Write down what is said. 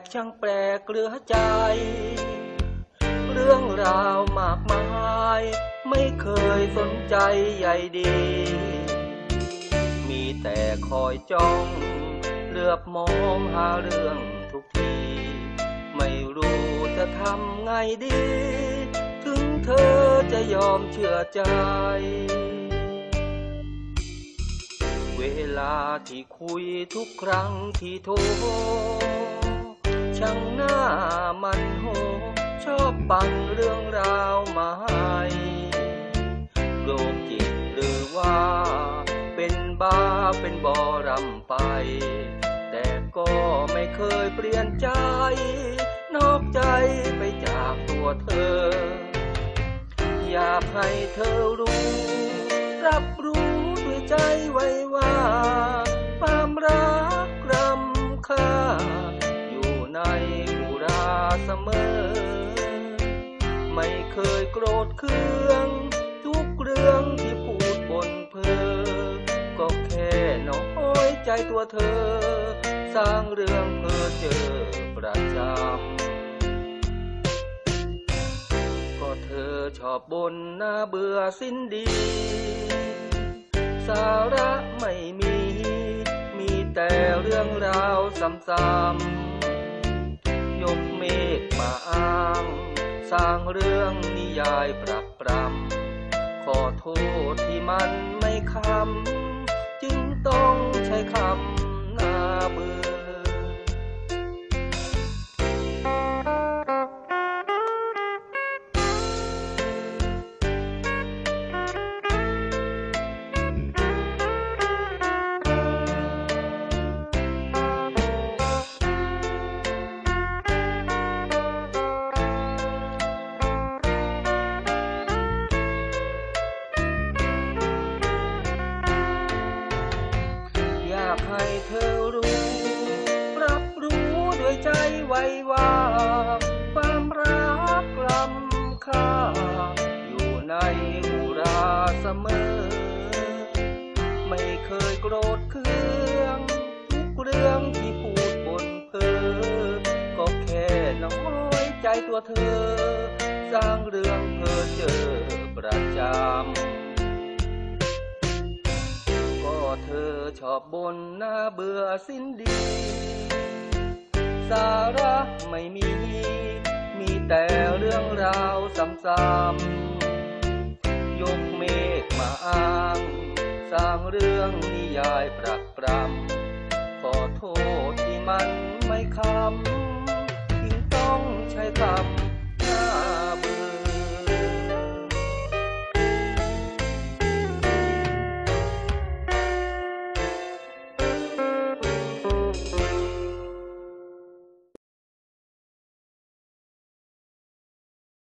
กช่างแปลกเหลือใจ เรื่องราวมากมาย ไม่เคยสนใจใหญ่ดี มีแต่คอยจ้อง เลือบมองหาเรื่องทุกที ไม่รู้จะทำไงดี ถึงเธอจะยอมเชื่อใจเวลาที่คุยทุกครั้งที่โทร ช่างหน้ามันโห ชอบปั่นเรื่องราวมาให้โรคจิตหรือว่า เป็นบ้าเป็นบอรำไป แต่ก็ไม่เคยเปลี่ยนใจ นอกใจไปจากตัวเธอ อยากให้เธอรู้ ในอุราเสมอ ไม่เคยโกรธเคือง ทุกเรื่องที่พูดบนเพอก็แค่น้อยใจตัวเธอ สร้างเรื่องเพ้อเจอประจำก็เธอชอบบนหน้าเบื่อสิ้นดี สาระไม่มี มีแต่เรื่องราวซ้ำ สร้างเรื่องนิยายปรักปรำขอโทษที่มันไม่คำจึงต้องใช้คำากให้เธอรู้ รับรู้ด้วยใจไว้ว่าความรักล้ำค่า อยู่ในอุราเสมอ ไม่เคยโกรธเคืองทุกเรื่องที่พูดบนเพอก็แค่น้อยใจตัวเธอ สร้างเรื่องเพอเจอประจำ เธอชอบบนหน้าเบื่อสิ้นดี สาระไม่มี มีแต่เรื่องราวซ้ำๆยกเมฆมาอ้าง สร้างเรื่องนิยายประก